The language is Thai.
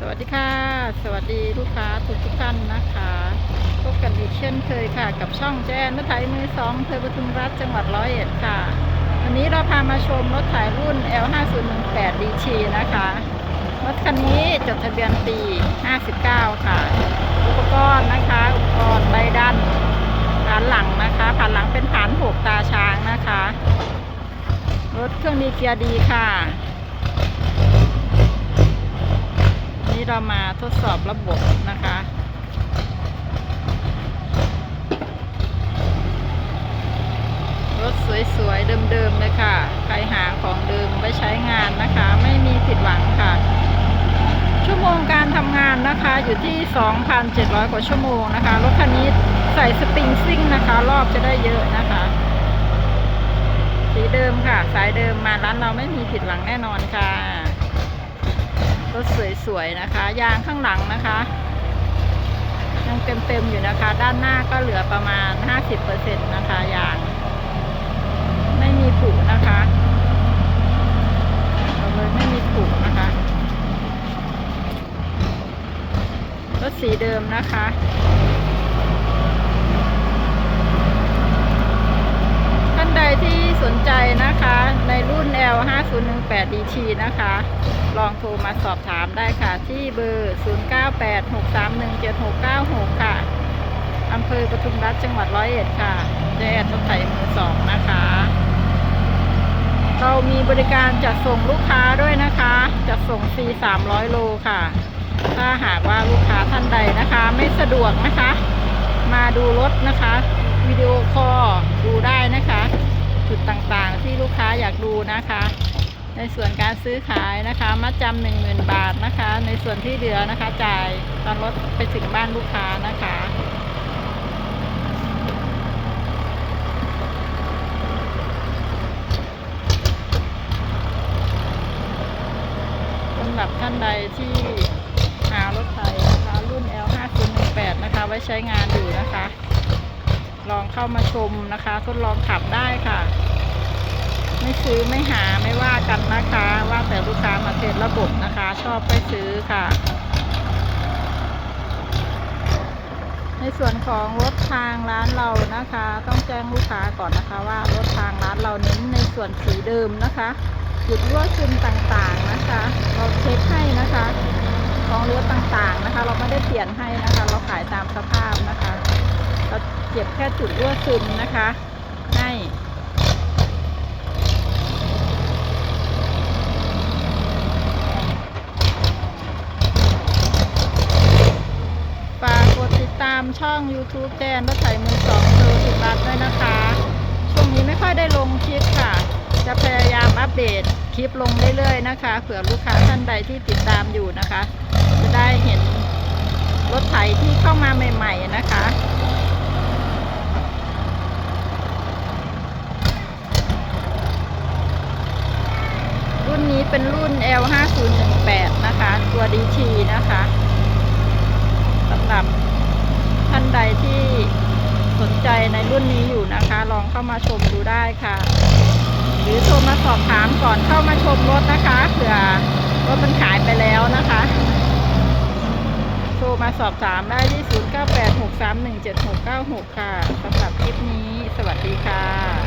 สวัสดีค่ะ สวัสดีลูกค้าทุกทุกท่านนะคะ พบกันอีกเช่นเคยค่ะ กับช่องแจ้นรถไถมือสองอำเภอปทุมรัฐจังหวัดร้อยเอ็ดค่ะ วันนี้เราพามาชมรถไถรุ่น L5018 DT นะคะรถคันนี้จดทะเบียนปี 59 ค่ะ อุปกรณ์นะคะ อุปกรณ์ใบดันผานหลังนะคะผานหลังเป็นผานหกตาช้างนะคะ รถเครื่องดีเกียร์ดีค่ะ วั นี้เรามาทดสอบระบบนะคะ รถสวยๆ เดิมๆเลยค่ะ ใครหาของเดิมไว้ใช้งานนะคะ ไม่มีผิดหวังค่ะ ชั่วโมงการทำงานนะคะอยู่ที่ 2,700 กว่าชั่วโมงนะคะ รถคันนี้ใส่สปริงซิ่งนะคะ รอบจะได้เยอะนะคะ สีเดิมค่ะ สายเดิมมาร้านเราไม่มีผิดหวังแน่นอนค่ะ รถสวยๆนะคะ ยางข้างหลังนะคะยังเต็มๆอยู่นะคะ ด้านหน้าก็เหลือประมาณ 50%นะคะยาง ไม่มีผุนะคะเลยไม่มีผุนะคะรถสีเดิมนะคะ 018 DT นะคะ ลองโทรมาสอบถามได้ค่ะ ที่เบอร์ 0986317696 ค่ะอำเภอปทุมรัฐจังหวัดร้อยเอ็ดค่ะเจแอดรถไถมือสองนะคะ เรามีบริการจัดส่งลูกค้าด้วยนะคะ จัดส่งฟรี300 โลค่ะ ถ้าหากว่าลูกค้าท่านใดนะคะ ไม่สะดวกนะคะ มาดูรถนะคะ วิดีโอคอลดูได้นะคะ จุดต่างๆ ที่ลูกค้าอยากดูนะคะ ในส่วนการซื้อขายนะคะมัดจำหนึ่งหมื่นบาทนะคะ ในส่วนที่เหลือนะคะ จ่ายตอนรถไปถึงบ้านลูกค้านะคะสำหรับท่านใดที่หารถไถนะคะ รุ่น L5018 นะคะ ไว้ใช้งานอยู่นะคะ ลองเข้ามาชมนะคะ ทดลองขับได้ค่ะ ไม่ซื้อไม่หาไม่ว่ากันนะคะ ว่าแต่ลูกค้ามาเทสระบบนะคะ ชอบไปซื้อค่ะ ในส่วนของรถทางร้านเรานะคะ ต้องแจ้งลูกค้าก่อนนะคะ ว่ารถทางร้านเราเน้นในส่วนสีเดิมนะคะจุดรั่วซึมต่างๆนะคะ เราเช็คให้นะคะของรั้วต่างๆนะคะ เราไม่ได้เปลี่ยนให้นะคะ เราขายตามสภาพนะคะ เก็บแค่จุดรั่วซึมนะคะ ให้ฝากกดติดตามช่อง YouTube แดนรถไถมือสองเธอสุรัตด้วยนะคะ ช่วงนี้ไม่ค่อยได้ลงคลิปค่ะ จะพยายามอัปเดตคลิปลงเรื่อยๆนะคะ เผื่อลูกค้าท่านใดที่ติดตามอยู่นะคะ จะได้เห็นรถไถที่เข้ามาใหม่ ๆ นะคะ รุ่นนี้ เป็นรุ่น L5018 นะคะ ตัว DT นะคะสำหรับท่านใดที่สนใจในรุ่นนี้อยู่นะคะ ลองเข้ามาชมดูได้ค่ะ หรือโทรมาสอบถามก่อนเข้ามาชมรถนะคะเผื่อรถมันขายไปแล้วนะคะโทรมาสอบถามได้ที่ 0986317696 ค่ะสำหรับคลิปนี้ สวัสดีค่ะ